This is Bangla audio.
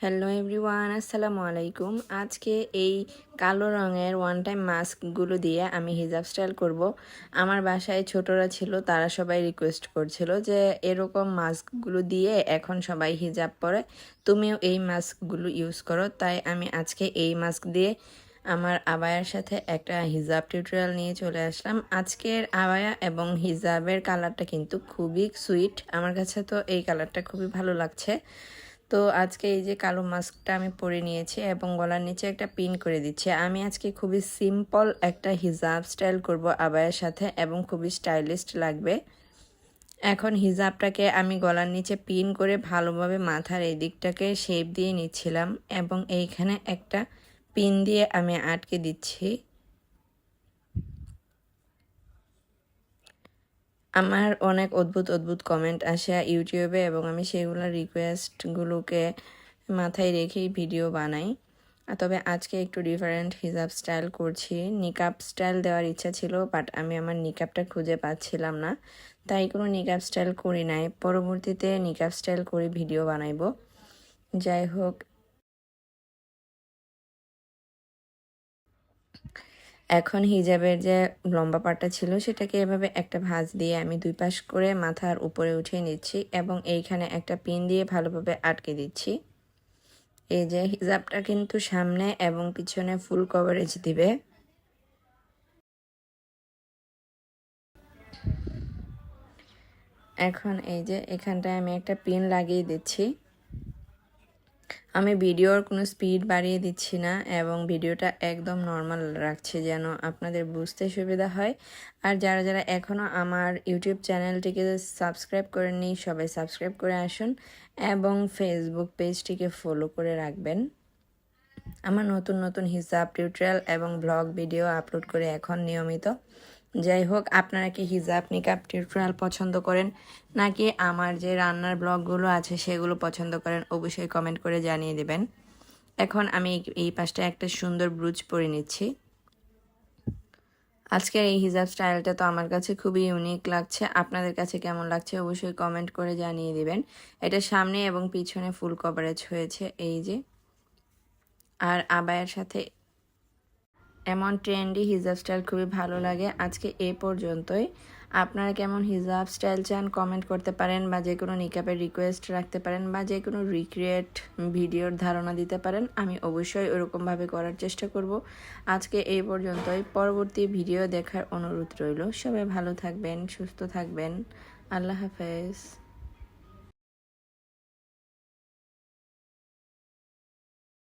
হ্যালো এভরিওয়ান আসসালামু আলাইকুম আজকে এই কালো রঙের ওয়ান টাইম মাস্কগুলো দিয়ে আমি হিজাব স্টাইল করব। আমার বাসায় ছোটরা ছিল, তারা সবাই রিকোয়েস্ট করছিল যে এরকম মাস্কগুলো দিয়ে এখন সবাই হিজাব পরে। তুমিও এই মাস্কগুলো ইউজ করো। তাই আমি আজকে এই মাস্ক দিয়ে আমার আবায়ার সাথে একটা হিজাব টিউটোরিয়াল নিয়ে চলে আসলাম। আজকের আবায়া এবং হিজাবের কালারটা কিন্তু খুবই সুইট আমার কাছে তো এই কালারটা খুবই ভালো লাগছে। তো আজকে এই যে কালো মাস্কটা আমি পরে নিয়েছি এবং গলার নিচে একটা পিন করে দিচ্ছি। আমি আজকে খুবই সিম্পল একটা হিজাব স্টাইল করব আবায়ের সাথে এবং খুবই স্টাইলিস্ট লাগবে। এখন হিজাবটাকে আমি গলার নিচে পিন করে ভালোভাবে মাথার এই দিকটাকে শেপ দিয়ে নিচ্ছিলাম এবং এইখানে একটা পিন দিয়ে আমি আটকে দিচ্ছি। আমার অনেক অদ্ভুত অদ্ভুত কমেন্ট আসে ইউটিউবে এবং আমি সেগুলোর রিকোয়েস্টগুলোকে মাথায় রেখেই ভিডিও বানাই। তবে আজকে একটু ডিফারেন্ট হিজাব স্টাইল করছি। নিকাপ স্টাইল দেওয়ার ইচ্ছা ছিল বাট আমি আমার নিকাপটা খুঁজে পাচ্ছিলাম না। তাই কোনো নিকাপ স্টাইল করি নাই। পরবর্তীতে নিকাপ স্টাইল করে ভিডিও বানাইব। যাই হোক। এখন হিজাবের যে লম্বা পাটটা ছিল, সেটাকে এভাবে একটা ভাঁজ দিয়ে আমি দুই পাশ করে মাথার উপরে উঠিয়ে নিচ্ছি এবং এইখানে একটা পিন দিয়ে ভালোভাবে আটকে দিচ্ছি। এই যে হিজাবটা কিন্তু সামনে এবং পিছনে ফুল কভারেজ দিবে। এখন এই যে এখানটায় আমি একটা পিন লাগিয়ে দিচ্ছি। আমি ভিডিওর কোনো স্পিড বাড়িয়ে দিচ্ছি না এবং ভিডিওটা একদম নর্মাল রাখছি যেন আপনাদের বুঝতে সুবিধা হয়। আর যারা যারা এখনও আমার ইউটিউব চ্যানেলটিকে সাবস্ক্রাইব করেননি, সবাই সাবস্ক্রাইব করে আসুন এবং ফেসবুক পেজটিকে ফলো করে রাখবেন। আমার নতুন নতুন হিসাব, টিউটোরিয়াল এবং ব্লগ ভিডিও আপলোড করে এখন নিয়মিত যাই হোক আপনারা কি হিজাব নিকাপ টিউটোরিয়াল পছন্দ করেন? নাকি আমার যে রান্নার ব্লগগুলো আছে সেগুলো পছন্দ করেন, অবশ্যই কমেন্ট করে জানিয়ে দেবেন। এখন আমি এই পাশটা একটা সুন্দর ব্রুজ পরে নিচ্ছি। আজকের এই হিজাব স্টাইলটা তো আমার কাছে খুবই ইউনিক লাগছে। আপনাদের কাছে কেমন লাগছে অবশ্যই কমেন্ট করে জানিয়ে দিবেন। এটা সামনে এবং পিছনে ফুল কভারেজ হয়েছে, এই যে। আর আবায়ের সাথে এমন ট্রেন্ডি হিজাব স্টাইল খুবই ভালো লাগে। আজকে এ পর্যন্তই। আপনারা কেমন হিজাব স্টাইল চান কমেন্ট করতে পারেন বা যে কোনো নিকাপের রিকোয়েস্ট রাখতে পারেন বা যে কোনো রিক্রিয়েট ভিডিওর ধারণা দিতে পারেন, আমি অবশ্যই ওরকমভাবে করার চেষ্টা করব। আজকে এই পর্যন্তই। পরবর্তী ভিডিও দেখার অনুরোধ রইল। সবাই ভালো থাকবেন, সুস্থ থাকবেন। আল্লাহ হাফেজ।